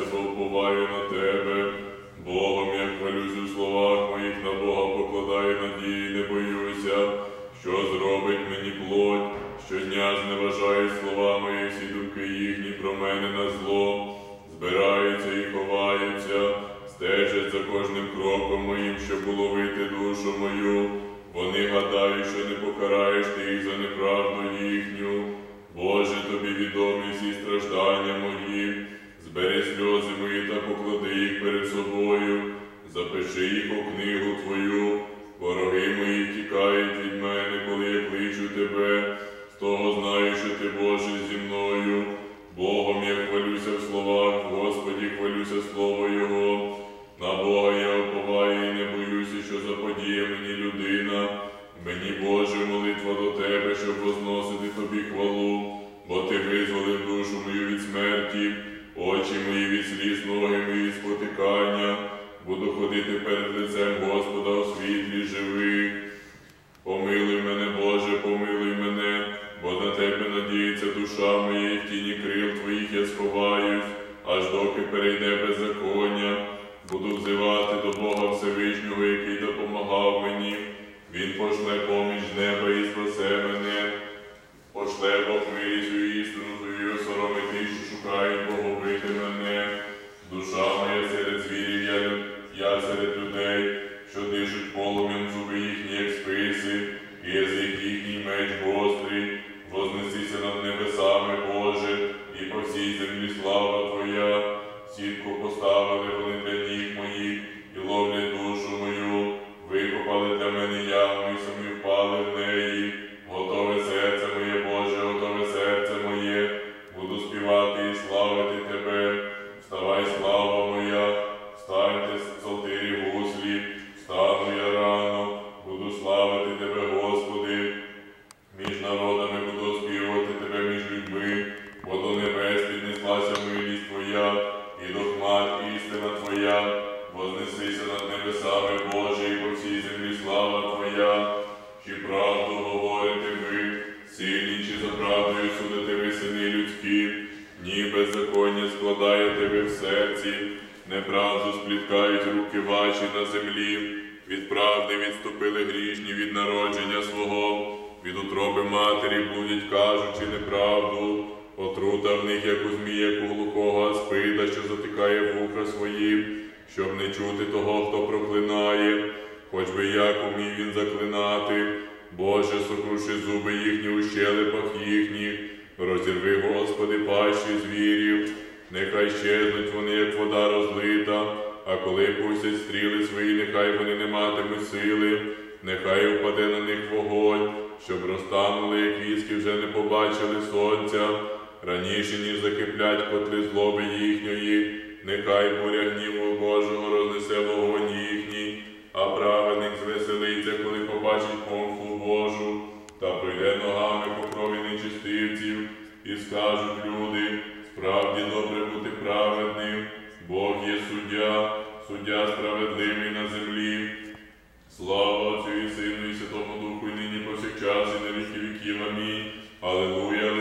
бо вбуваю на тебе, Богом я хвалюсь у словах моїх, на Бога покладаю надії, не боюся, що зробить мені плоть, щодня зневажаю слова мої, всі думки їхні про мене на зло, збираються і ховаються, стежать за кожним кроком моїм, щоб уловити душу мою. Вони гадають, що не покараєш ти їх за неправду їхню. Боже, тобі відомі всі страждання мої збери сльози мої та поклади їх перед собою, запиши їх у книгу Твою, вороги мої тікають від мене, коли я кличу тебе, з того знаю, що ти Боже зі мною. Богом я хвалюся в словах, Господі, хвалюся слово Його. На Бога я оповаю і не боюся, що заподіє мені людина. Мені, Боже, молитва до Тебе, щоб ходити перед лицем Господа у світлі живих. Помилуй мене, Боже, помилуй мене, бо на Тебе надіється душа моя, і в тіні крил Твоїх я сховаюсь, аж доки перейде беззаконня. Буду взивати до Бога Всевишнього, який допомагав мені. Він пошле поміч неба і спасе мене. Пошле Бог милість у істину твою, сороми ті, що шукають погубити ні беззаконня складаєте ви в серці, неправду спліткають руки ваші на землі, від правди відступили грішні від народження свого, від утроби матері блудять, кажучи неправду, отрута в них, як у змія, як у глухого аспида, що затикає вуха свої, щоб не чути того, хто проклинає, хоч би як умів він заклинати, Боже, сокруши зуби їхні у щелепах їхніх, розірви, Господи, пащі звірів, нехай щезнуть вони, як вода розлита, а коли пустять стріли свої, нехай вони не матимуть сили, нехай упаде на них вогонь, щоб розтанули, як віски вже не побачили сонця, раніше, ніж закиплять котли злоби їхньої, нехай буря гніву Божого рознесе вогонь їхній, а праведник звеселиться, коли побачить помху Божу, та по крові нечистивців, і скажуть люди, справді добре бути праведним, Бог є суддя, суддя справедливий на землі. Слава Отцю і Сину і Святому Духу, і нині повсякчас, і на віки віків. Амінь. Алілуя,